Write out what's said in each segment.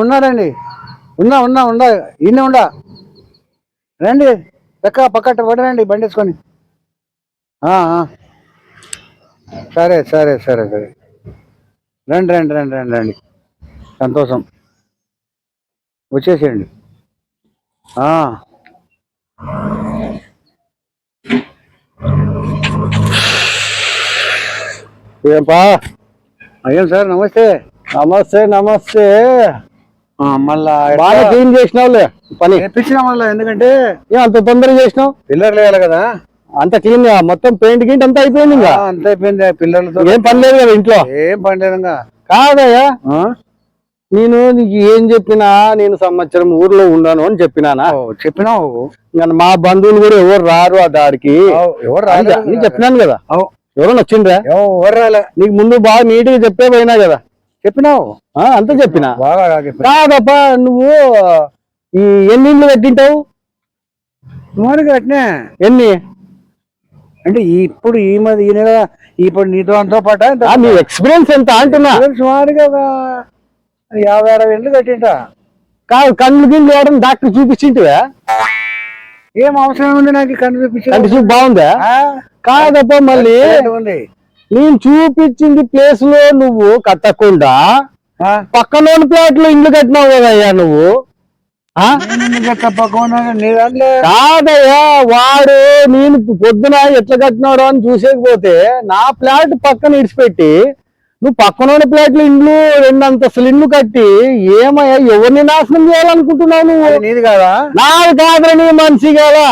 ఉన్నాడండి ఉన్నా ఉన్నా ఉండా ఈయన ఉండా? రండి. పక్క పక్కట పడరండి బండి వేసుకొని. సరే సరే సరే సరే. రండి రండి రండి రండి రండి. సంతోషం. వచ్చేసేయండి. ఏంపా అయ్యం సార్ నమస్తే. నమస్తే నమస్తే. మళ్ళా బాగా క్లీన్ చేసినావులే పని. తెప్పించిన మళ్ళా ఎందుకంటే అంత తొందరగా చేసినావు? పిల్లర్లు వేయాలి కదా. అంత క్లీన్ మొత్తం పెయింట్ గింట్ అంతా అయిపోయింది ఇంకా. అంత అయిపోయింది పిల్లలతో. ఏం పని లేదు కదా ఇంట్లో. ఏం పండేదంగా కాదయ్యా నేను నీకు ఏం చెప్పినా నేను సంవత్సరం ఊర్లో ఉన్నాను అని చెప్పినానా? చెప్పినావు. మా బంధువులు కూడా ఎవరు రారు ఆ దారికి? ఎవరు చెప్పినాను కదా. అవు, ఎవరైనా వచ్చిండ్రా? ఎవరు రాలే. నీకు ముందు బాగా నీట్గా చెప్పే పోయినా కదా. చెప్పినావు? అంతా చెప్పినా. కాదప్పా నువ్వు ఈ ఎన్ని ఇండ్లు కట్టింటావు? సుమారుగా అట్నే ఎన్ని? అంటే ఇప్పుడు ఈ మధ్య ఈ నెల ఇప్పుడు నీతో అంతో పాట? నీ ఎక్స్పీరియన్స్ ఎంత అంటున్నా? సుమారుగా ఒక యాభై అరవై ఏళ్ళు కట్టింటా. కాదు కళ్ళు గిళ్ళు వేయడం డాక్టర్ చూపించింటివా? ఏం అవసరం ఉంది నాకు కన్ను చూపించే బాగుందా? కాదప్ప మళ్ళీ ఉంది నేను చూపించింది ప్లేస్లో నువ్వు కట్టకుండా? పక్కన ప్లాట్లో ఇల్లు కట్టినావు కదయ్యా నువ్వు? కాదయ్యా వాడు నేను పొద్దున ఎట్లా కట్టినాడు అని చూసేకపోతే నా ప్లాట్ పక్కన ఇడిచిపెట్టి నువ్వు పక్కన ప్లాట్లో ఇండ్లు రెండు అంతస్తులు ఇండ్లు కట్టి ఏమయ్యా ఎవరిని నాశనం చేయాలనుకుంటున్నావు నువ్వు? నీది కాదా? నాది కాదురా నీ మనిషి కదా.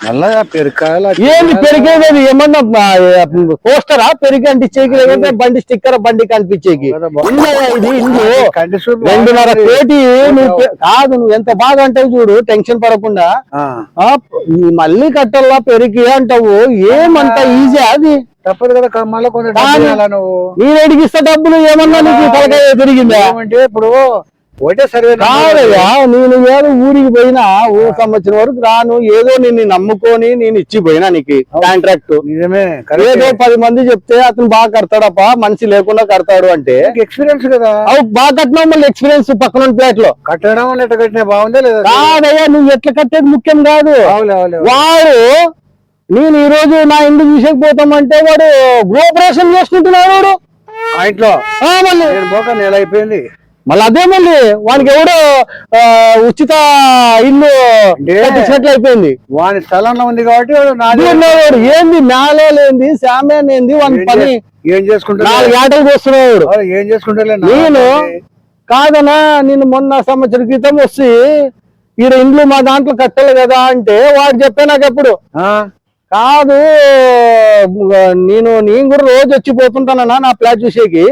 నల్లగా పెరకాల ఏంది పెరిగేది ఏమన్నా పోస్టరా? పెరిగి అంటించేకి లేదంటే బండి స్టిక్కర్ బండి కనిపించేకి. ఇది? ఇల్లు రెండున్నర కోటి నువ్వు కాదు నువ్వు ఎంత బాగా అంటావు చూడు టెన్షన్ పడకుండా. మళ్ళీ కట్టల్లా పెరిగి అంటావు ఏమంత ఈజీ అది? తప్పదు కదా మళ్ళా నువ్వు? నేను ఎడిగిస్తా డబ్బులు ఏమన్నా నీకు తలకాయ తిరిగిందా? ఏమంటే ఇప్పుడు ఒకటే సర్వే కాదయ్యా నేను ఏదో ఊరికి పోయినా ఓ సంవత్సరం వరకు రాను ఏదో నిన్ను నమ్ముకొని నేను ఇచ్చి పోయినా నీకు కాంట్రాక్ట్ నిజమే ఏదో పది మంది చెప్తే అతను బాగా కడతాడప్ప మనిషి లేకుండా కడతాడు అంటే. ఎక్స్పీరియన్స్ కదా. అవు బాగా కట్టినావు మళ్ళీ ఎక్స్పీరియన్స్ పక్కన ప్లేట్లో. కట్టడం ఎట్లా కట్టినా బాగుందా లేదా? కాదయ్యా నువ్వు ఎట్లా కట్టేది ముఖ్యం కాదు. వాడు నేను ఈ రోజు నా ఇంటి చూసేకపోతామంటే వాడు గృహప్రవేశం చేసుకుంటున్నాడు వాడు. ఆ ఇంట్లో? మళ్ళీ. నేను పోక నెల అయిపోయింది. మళ్ళీ అదే మళ్ళీ వానికి ఎవడో ఉచిత ఇల్లు కట్టించినట్లు అయిపోయింది. వాని స్థలంలో ఉంది కాబట్టి ఏంది నేల లేంది శామ్యాన్ ఏంది వాని పని ఏం చేసుకుంటా నాలుగు ఆటలు చేస్తున్నాడు ఏం చేసుకుంటా నేను కాదనా నేను మొన్న సంవత్సరం క్రితం వచ్చి ఈడ ఇండ్లు మా దాంట్లో కట్టాలి కదా అంటే వాడు చెప్పా నాకు ఎప్పుడు. కాదు నేను నేను కూడా రోజు వచ్చి పోతుంటానన్నా నా ఫ్లాట్ చూసేకి.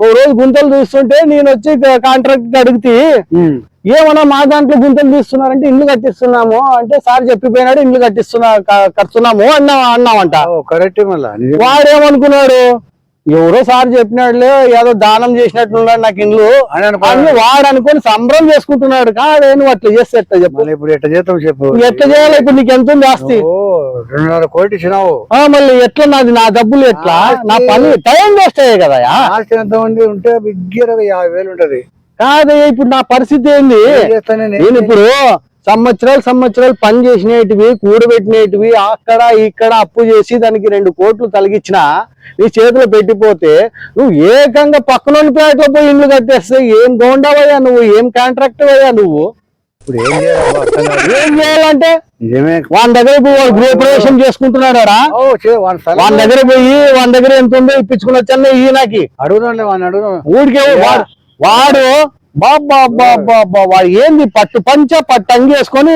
ఓ రోజు గుంతలు చూస్తుంటే నేను వచ్చి కాంట్రాక్ట్ అడిగితే ఏమన్నా మా దాంట్లో గుంతలు తీస్తున్నారంటే ఇల్లు కట్టిస్తున్నాము అంటే సార్ చెప్పిపోయినాడు ఇల్లు కట్టిస్తున్నా కడుతున్నాము అన్నా అన్నామంట కరెక్ట్ మళ్ళా. నిజమే. వాడేమనుకున్నాడు? ఎవరో సార్ చెప్పినాడులే ఏదో దానం చేసినట్టున్నాడు నాకు ఇండ్లు అని వాడు అనుకొని సంబరం చేసుకుంటున్నాడు. కాదే నువ్వు అట్లా చేస్తే ఎట్లా చెప్పు? మళ్ళీ ఇప్పుడు ఎట్లా చేద్దాం చెప్పు? ఎట్లా చేయాలి? ఇప్పుడు నీకు ఎంత ఉంది ఆస్తి? రెండున్నర కోటి ఇచ్చినావు. మళ్ళీ ఎట్లా నాది? నా డబ్బులు ఎట్లా? నా పని టైం వేస్ట్ అయ్యాయి కదా ఆస్తి ఎంత ఉంది? ఉంటే బిగ్గరగా యాభై వేలు ఉంటది. కాదే ఇప్పుడు నా పరిస్థితి ఏంది? నేను ఇప్పుడు సంవత్సరాలు సంవత్సరాలు పని చేసినటివి కూడబెట్టినటివి అక్కడ ఇక్కడ అప్పు చేసి దానికి రెండు కోట్లు తలిగించిన నీ చేతిలో పెట్టిపోతే నువ్వు ఏకంగా పక్కన ప్లాట్లో పోయి ఇల్లు కట్టేస్తే ఏం గోండావయ్యా నువ్వు? ఏం కాంట్రాక్టర్ అయ్యా నువ్వు? ఇప్పుడు ఏం చేయాలి. ఏం చేయాలంటే వాని దగ్గర పోయి వాడు గృహప్రవేశం చేసుకుంటున్నాడా వాని దగ్గర పోయి వాని దగ్గర ఎంత ఉందో? ఇప్పించుకుని వచ్చాను ఈయనకి. అడుగుదాంలే వాడిని అడుగుదాం. ఊరికే వాడు బాబా బాబా వాడు ఏంది పట్టు పంచ పట్టు అంగి వేసుకొని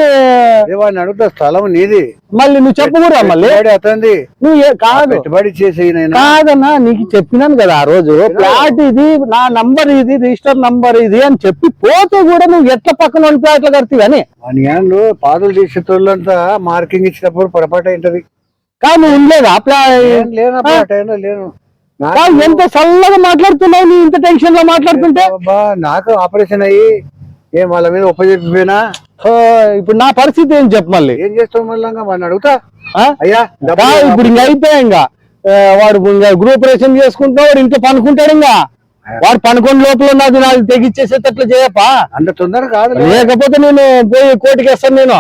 అదే వాడిని అడుగుతా స్థలం నీది. మళ్ళీ నువ్వు చెప్పకూడదా మళ్ళీ? అతంది నువ్వు కాదు. పెట్టుబడి చేసి కాదన్నా నీకు చెప్పినాను కదా ఆ రోజు. ఫ్లాట్ ఇది నా నంబర్ ఇది రిజిస్టర్ నంబర్ ఇది అని చెప్పి పోతే కూడా నువ్వు ఎట్లా పక్కన ఫ్లాట్లు కడుతుంది అని? వాని ఏళ్ళు పాదులు చేసే తోళ్ళంతా మార్కింగ్ ఇచ్చినప్పుడు పొరపాటు ఏంటది కానీ ఉండలేదు? ఆ ప్లా ఏం లేనప్పుడు ఆ? టైంలో లేను. ఎంత చల్లగా మాట్లాడుతున్నావు నీ ఇంత టెన్షన్లో మాట్లాడుతుంటే? నాకు ఆపరేషన్ అయ్యి ఏం వాళ్ళ మీద ఉపయోగించిపోయినా ఆ, ఇప్పుడు నా పరిస్థితి ఏం చెప్పు మళ్ళీ? ఏం చేస్తావు మళ్ళీ అడుగుతా. ఆ? అయ్యా ఇప్పుడు ఇంకా అయిపోయా ఇంకా. వాడు ఇంకా గృహప్రవేశం చేసుకుంటున్నాడు వాడు ఇంట్లో పనుకుంటాడు ఇంకా. వాడు పనుకొని లోపల ఉన్నది నాకు తెగిచ్చేసేటట్లు చేయపా అంత తొందర కాదు లేకపోతే నేను పోయి కోర్టుకి వేస్తాను నేను.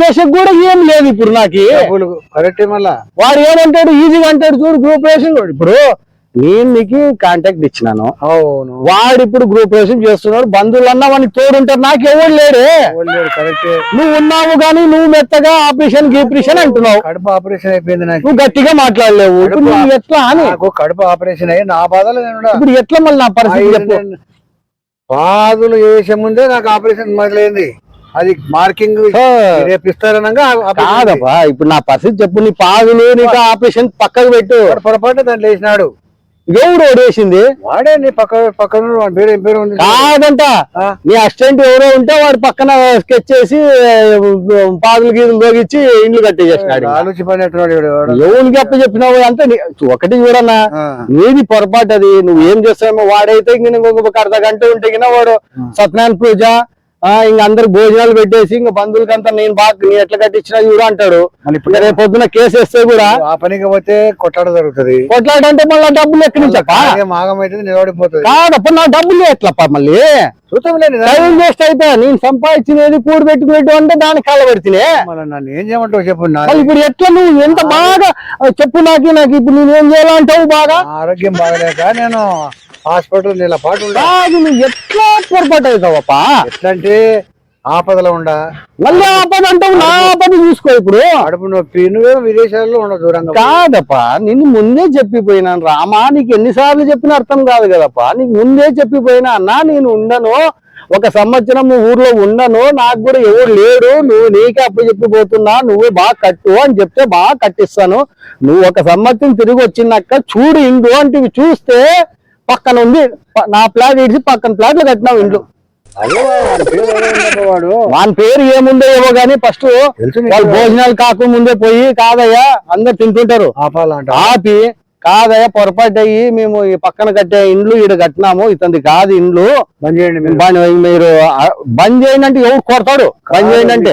వేసే కూడా ఏం లేదు ఇప్పుడు నాకు. కరెక్ట్ మళ్ళా. వాడు ఏమంటాడు ఈజీగా అంటాడు చూడు గ్రూప్ రేషన్ ఇప్పుడు నేను నీకు కాంటాక్ట్ ఇచ్చినాను. అవును. వాడు ఇప్పుడు గ్రూప్ రేషన్ చేస్తున్నాడు బంధువులన్నా వానికి తోడుంటారు నాకు ఎవరు లేడే. నువ్వు ఉన్నావు కానీ నువ్వు మెత్తగా ఆపరేషన్ గీపరేషన్ అంటున్నావు. కడుపు ఆపరేషన్ అయిపోయింది నాకు. నువ్వు గట్టిగా మాట్లాడలేవు. ఇప్పుడు నువ్వు ఎట్లా అని? కడుపు ఆపరేషన్ అయ్యి నా బాధలు ఇప్పుడు ఎట్లా మళ్ళీ నా పరిస్థితి చెప్పు. బాధలు చేసే ముందే నాకు ఆపరేషన్ మొదలైంది. అది మార్కింగ్ రేపు ఇస్తారనగా కాదప్పా ఇప్పుడు నా పరిస్థితి చెప్పు నీ పాదులు నీకు ఆపరేషన్ పక్కకు పెట్టు. పొరపాటు దాంట్లో వేసినాడు ఎవడు ఓడేసింది వాడే నీ పక్క పక్కన పేరు ఉంది కాదంట. నీ అసిస్టెంట్ ఎవరో ఉంటే వాడు పక్కన స్కెచ్ చేసి పాదులు గీదులు తోగిచ్చి ఇండ్లు కట్టేసేసినాడు. ఎవరికి అప్ప చెప్పినావు అంటే ఒకటి చూడన్నా. నీది పొరపాటు అది. నువ్వు ఏం చేస్తావేమో వాడైతే ఇంక ఇంకొక అర్ధ గంట ఉంటే వాడు సత్యనారాయణ పూజ ఇంక అందరు భోజనాలు పెట్టేసి ఇంక బంధువులకంతా నేను బాగా నీ ఎట్లా కట్టించినా చూడు అంటాడు. రేపు పొద్దున కేసు వేస్తే కూడా ఆ పనికి పోతే కొట్లాడ జరుగుతుంది. కొట్లాడంటే మళ్ళీ డబ్బులు ఎక్కడి నుంచి కాదప్ప నా డబ్బులు ఎట్లప్ప మళ్ళీ. టైం వేస్ట్ అయితే నేను సంపాదించినది కూడి పెట్టుకునేటు అంటే దానికి కాలబెడితేనే. మళ్ళీ నన్ను ఏం చేయమంటావు చెప్పు ఇప్పుడు ఎట్లా నువ్వు ఎంత బాగా చెప్పు నాకు నాకు ఇప్పుడు నువ్వేం చేయాలంటావు బాగా? ఆరోగ్యం బాగలేక నేను హాస్పిటల్ నెల పాటు కాదు నువ్వు ఎట్లా పొరపాటు అవుతావప్పా? ఎట్లా అంటే ఆపదలో ఉండా? మళ్ళీ ఆపద అంటావు నా ఆపద చూసుకో ఇప్పుడు. కడుపు నొప్పి నువ్వే విదేశాల్లో ఉండవు దూరంగా కాదప్పా నిన్ను ముందే చెప్పిపోయినాను రామా నీకు ఎన్నిసార్లు చెప్పిన అర్థం కాదు కదప్పా. నీకు ముందే చెప్పిపోయినా అన్నా నేను ఉండను. ఒక సంవత్సరం ఊర్లో ఉండను. నాకు కూడా ఎవరు లేడు నువ్వు నీకే అప్పు చెప్పిపోతున్నా నువ్వే బాగా కట్టు అని చెప్తే బాగా కట్టిస్తాను. నువ్వు ఒక సంవత్సరం తిరిగి వచ్చినాక చూడు ఇండు అంటే చూస్తే పక్కన ఉంది. నా ప్లాట్ ఇడిచి పక్కన ప్లాట్లు కట్టినావు ఇండ్లు వాని పేరు ఏముందో ఏమో గానీ ఫస్ట్. వాళ్ళు భోజనాలు కాకముందే పోయి కాదయ్యా అందరు తింటుంటారు. ఆపి కాదయ్యా పొరపాటు అయ్యి మేము ఈ పక్కన కట్టే ఇండ్లు ఈడ కట్టినాము. ఇతనిది కాదు ఇండ్లు. బంద్ చేయండి మీరు. బంద్ చేయండి అంటే ఎవరు కొడతాడు బంద్ చేయండి అంటే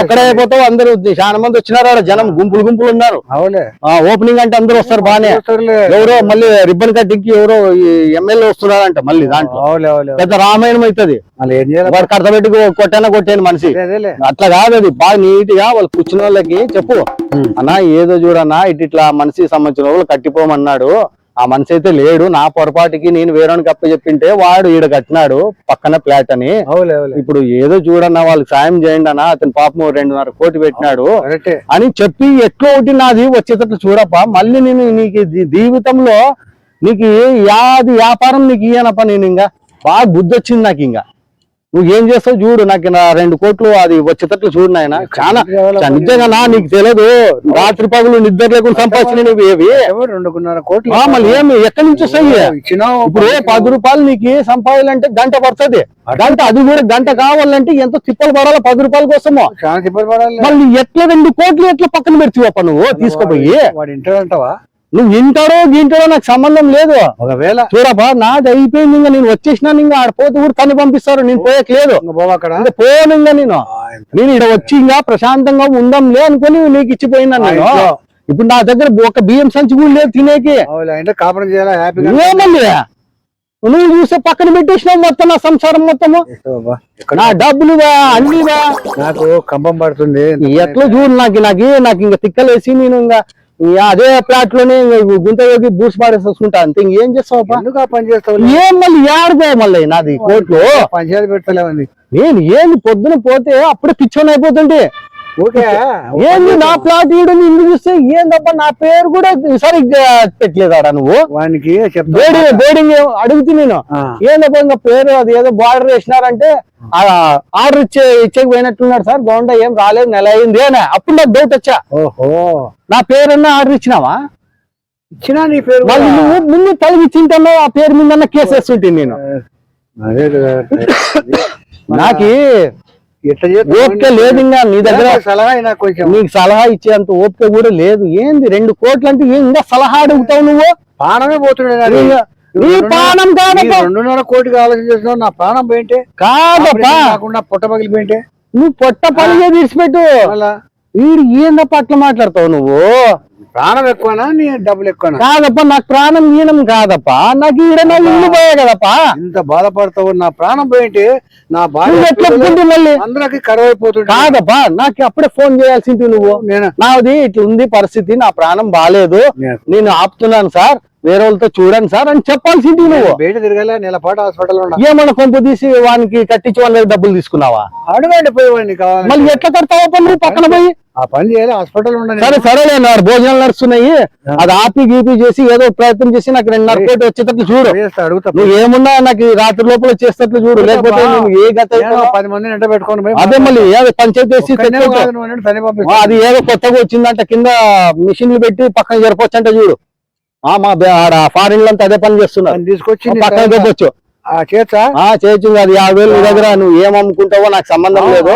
ఒక్కడే. అయిపోతావు అందరూ చాలా మంది వచ్చినారు ఆడ జనం గుంపులు గుంపులు ఉన్నారు. ఓపెనింగ్ అంటే అందరూ వస్తారు బానే. ఎవరో మళ్ళీ రిబ్బన్ కట్టింగ్కి ఎవరో ఎమ్మెల్యే వస్తున్నారంట మళ్ళీ దాంట్లో. పెద్ద రామాయణం అవుతుంది వాడు కడతబెట్టి కొట్టాన కొట్టాను మనిషి. అట్లా కాదు అది. బాగా నీట్గా వాళ్ళు కూర్చున్న వాళ్ళకి చెప్పు. అన్నా ఏదో చూడన్నా ఇటు ఇట్లా మనిషి సంబంధించిన వాళ్ళు కట్టిపోమన్నాడు ఆ మనిషి అయితే లేడు. నా పొరపాటుకి నేను వేరేవానికి అప్ప చెప్పింటే వాడు ఈడ కట్టినాడు పక్కన ఫ్లాట్ అని. ఇప్పుడు ఏదో చూడన్నా వాళ్ళకి సాయం చేయండి అన్న అతని పాపం రెండున్నర కోటి పెట్టినాడు. అని చెప్పి ఎట్లా ఒకటి నాది వచ్చేటట్లు చూడప్ప మళ్ళీ నేను నీకు జీవితంలో నీకు యాది వ్యాపారం నీకు ఇయ్యనప్ప నేను ఇంకా బాగా బుద్ధి వచ్చింది నాకు ఇంకా నువ్వు ఏం చేస్తావు చూడు నాకు నా రెండు కోట్లు అది వచ్చేటట్లు చూడు నాయన. చాలా నిజంగా నా నీకు తెలియదు రాత్రి పగులు నిద్ర లేకుండా సంపాదించిన నువ్వు ఏవి? రెండున్నర కోట్లు మళ్ళీ ఏమి? ఎక్కడి నుంచి వస్తాయి? ఇప్పుడు పది రూపాయలు నీకు సంపాదించాలంటే గంట పడుతుంది. గంట అది కూడా గంట కావాలంటే ఎంత తిప్పలు పడాలి పది రూపాయల కోసము. మళ్ళీ ఎట్లా రెండు కోట్లు ఎట్లా పక్కన పెడితే నువ్వు? తీసుకుపోయి. వాడు ఇంటర్ అంటావా? నువ్వు వింటాడో గింటాడో నాకు సంబంధం లేదు. ఒకవేళ చూడబ్బా నాది అయిపోయింది ఇంకా నేను వచ్చేసినాను ఇంకా ఆడ పోతే కూడా తను పంపిస్తారు నేను పోయేకి లేదు. ఇంకా బాబు అక్కడ? ఇంకా పోను ఇంకా నేను. నేను ఇక్కడ వచ్చి ఇంకా ప్రశాంతంగా ఉందాంలే అనుకుని నీకు ఇచ్చిపోయినా నేను. ఇప్పుడు నా దగ్గర ఒక బియ్యం సంచి కూడా లేదు తినేకి. నువ్వు చూస్తే పక్కన పెట్టేసినావు మొత్తం నా సంసారం మొత్తము. నా డబ్బులువా అన్నీవా? నాకు కంబం పడుతుంది. ఎట్లా చూడు నాకు నాకు నాకు ఇంకా తిక్కలేసి నేను ఇంకా అదే ప్లాట్లోనే గుంత యోగి బూస్ పాడేసి వస్తుంటా అంతే. ఇంకేం చేస్తావు పని చేస్తావు ఏం మళ్ళీ ఏడదే మళ్ళీ నాది కోట్లు పంచాయతీ పెడతలేమంది నేను ఏంది పొద్దున పోతే అప్పుడే పిచ్చోని అయిపోతుంటే? ఏంది నా ప్లాట్ ఈడని ఇల్లు చూస్తే ఏందబ్బా నా పేరు కూడా సరిగ్గా పెట్టలేదాడా నువ్వు? వానికి బోర్డింగ్ బోర్డింగ్ అడుగుతీ నేను. ఏందబ్బా ఇంకా పేరు అది ఏదో బార్డర్ వేసినారంటే ఆ ఆర్డర్ ఇచ్చే ఇచ్చేకి పోయినట్టున్నాడు సార్ బాగుండా ఏం రాలేదు నెల అయింది అని. అప్పుడు నాకు డౌట్ వచ్చా. ఓహో. నా పేరన్నా ఆర్డర్ ఇచ్చినావా? ఇచ్చినా నీ పేరు. మళ్ళీ నువ్వు ముందు తలిగిచ్చింటానో ఆ పేరు మీద కేసు వేస్తుంటే నేను. నాకు? ఓపిక లేదు ఇంకా నీ దగ్గర నాకు సలహా అయినా కొంచెం. నీకు సలహా ఇచ్చేంత ఓపిక కూడా లేదు. ఏంది రెండు కోట్లు అంటే ఏం ఇంకా సలహా అడుగుతావు నువ్వు? ప్రాణమే నీ ప్రాణం కాదప్పా రెండున్నర కోటికి ఆలోచన చేస్తున్నావు నా ప్రాణం పోయింటే? కాదప్పా కాకుండా పొట్ట పగిలిపోయింటే నువ్వు పొట్ట పనిగా తీసిపెట్టు వీడు ఏందప్ప అట్లా మాట్లాడతావు నువ్వు? ప్రాణం ఎక్కువనా? నీ డబ్బులు ఎక్కువనా? కాదప్ప నాకు ప్రాణం ఈయనం కాదప్ప. నాకు ఈడ నా ఇల్లు పోయే కదప్ప ఇంత బాధపడతావు నా ప్రాణం పోయింటే నా ఒప్పుకుంటే మళ్ళీ? అందరికి కరువైపోతుంది కాదప్పా నాకు అప్పుడే ఫోన్ చేయాల్సింది నువ్వు. నేను నాది ఇట్లా ఉంది పరిస్థితి నా ప్రాణం బాగాలేదు నేను నేను ఆపుతున్నాను సార్ వేరే వాళ్ళతో చూడండి సార్ అని చెప్పాల్సింది నువ్వు. బయట తిరగలే నెల పాటు హాస్పిటల్ ఏమన్నా కొంపు తీసి వానికి కట్టించి వాళ్ళ డబ్బులు తీసుకున్నావా? అడగండి పోయేవాడిని కావాలి మళ్ళీ ఎట్లా కడతావా పని నువ్వు పక్కన పోయి? ఆ పని చేయాలి హాస్పిటల్ ఉండండి. సరే సరేలే నాడు భోజనాలు నడుస్తున్నాయి. అది ఆపి గీపి చేసి ఏదో ప్రయత్నం చేసి నాకు రెండున్నర కోటి వచ్చేటట్లు చూడు. అడుగుతా. నువ్వు ఏమున్నా నాకు ఈ రాత్రి లోపల చేసేటట్లు చూడు. లేకపోతే నువ్వు ఏ గత నేను పది మందిని ఎంట పెట్టుకొని పోయి అదే మళ్ళీ ఏదో పంచాయతీ వేసి. అది ఏదో కొత్తగా వచ్చిందంట. కింద మిషన్లు పెట్టి పక్కన జరపొచ్చు అంటే చూడు. ఆ మా ఫారిన్లో అంతా అదే పని చేస్తున్నారు. తీసుకొచ్చి పక్కన చెప్పొచ్చు. చేయొచ్చు అది యాభై వేలు దగ్గర నువ్వు ఏం అమ్ముకుంటావో నాకు సంబంధం లేదు.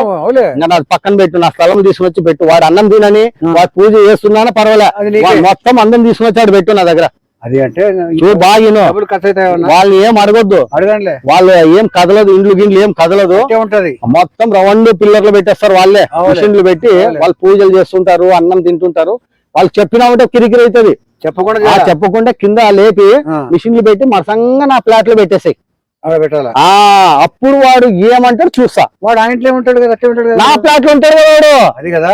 నాకు పక్కన పెట్టు నా స్థలం తీసుకొచ్చి పెట్టు. వాడు అన్నం తినని వాడు పూజ చేస్తున్నానా పర్వాలే. మొత్తం అన్నం తీసుకొచ్చాడు పెట్టు నా దగ్గర. అది అంటే బాగా వాళ్ళు ఏం అడగొద్దు. అడగండిలే వాళ్ళు ఏం కదలదు ఇండ్లు గిండ్లు ఏం కదలదు. ఉంటది. మొత్తం రౌండ్ పిల్లర్లు పెట్టేస్తారు వాళ్ళే. మిషన్లు పెట్టి. వాళ్ళు పూజలు చేస్తుంటారు అన్నం తింటుంటారు. వాళ్ళు చెప్పినామంటే కిరికిరి అవుతుంది. చెప్పకుండా? చెప్పకుండా కింద లేపి. మిషన్లు పెట్టి మరసంగా నా ప్లాట్లో పెట్టేసాయి. ఆ అప్పుడు వాడు ఏమంటాడు చూస్తా. వాడు ఆ ఇంట్లో ఉంటాడు కదా నా ప్లాట్లో ఉంటాడు వాడు. అది కదా?